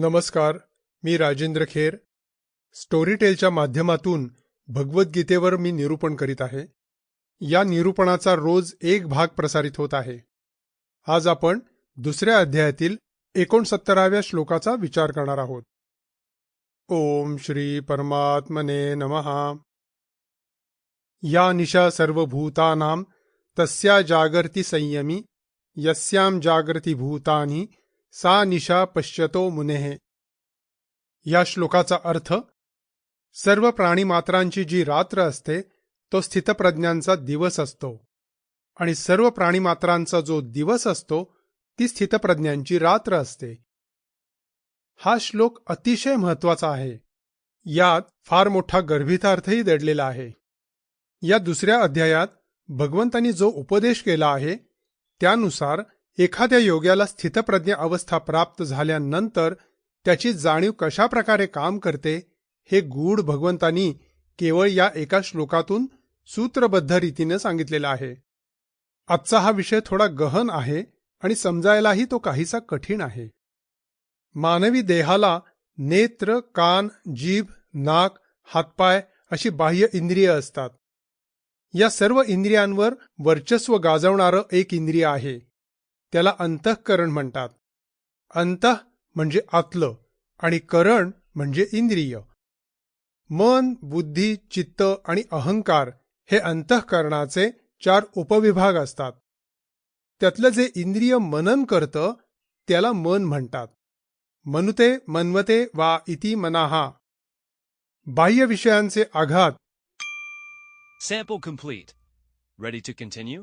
नमस्कार मी राजेंद्र खेर. स्टोरीटेलच्या माध्यमातून भगवद्गीतेवर मी निरूपण करीत आहे. या निरूपणाचा रोज एक भाग प्रसारित होत आहे. आज आपण दुसऱ्या अध्यायातील एकोणसत्तराव्या श्लोकाचा विचार करणार आहोत. ओम श्री परमात्मने नमहा या निशा सर्वभूतानां तस्या जागर्ति संयमी यस्यां जागृती भूतानी सा निशा पश्यतो मुनेः या श्लोकाचा अर्थ सर्व प्राणीमात्रांची जी रात्र असते तो स्थितप्रज्ञांचा दिवस असतो. आणि सर्व प्राणीमात्रांचा जो दिवस असतो ती स्थितप्रज्ञांची रात्र असते. हा श्लोक अतिशय महत्त्वाचा आहे. यात फार मोठा गर्भितार्थही दडलेला आहे. या दुसऱ्या अध्यायात भगवंतांनी जो उपदेश केला आहे त्यानुसार एखाद्या योग्याला स्थितप्रज्ञ अवस्था प्राप्त झाल्यानंतर त्याची जाणीव कशा प्रकारे काम करते हे गूढ भगवंतांनी केवळ या एका श्लोकातून सूत्रबद्ध रीतीने सांगितलेलं आहे. आजचा हा विषय थोडा गहन आहे आणि समजायलाही तो काहीसा कठीण आहे. मानवी देहाला नेत्र कान जीभ नाक हातपाय अशी बाह्य इंद्रिय असतात. या सर्व इंद्रियांवर वर्चस्व गाजवणारं एक इंद्रिय आहे. त्याला अंतःकरण म्हणतात. अंतः म्हणजे आतलं आणि करण म्हणजे इंद्रिय. मन बुद्धी चित्त आणि अहंकार हे अंतःकरणाचे चार उपविभाग असतात. त्यातलं जे इंद्रिय मनन करतं त्याला मन म्हणतात. मनुते मनवते वा इति मनाहा. बाह्य विषयांचे आघात. Sample complete. Ready to continue?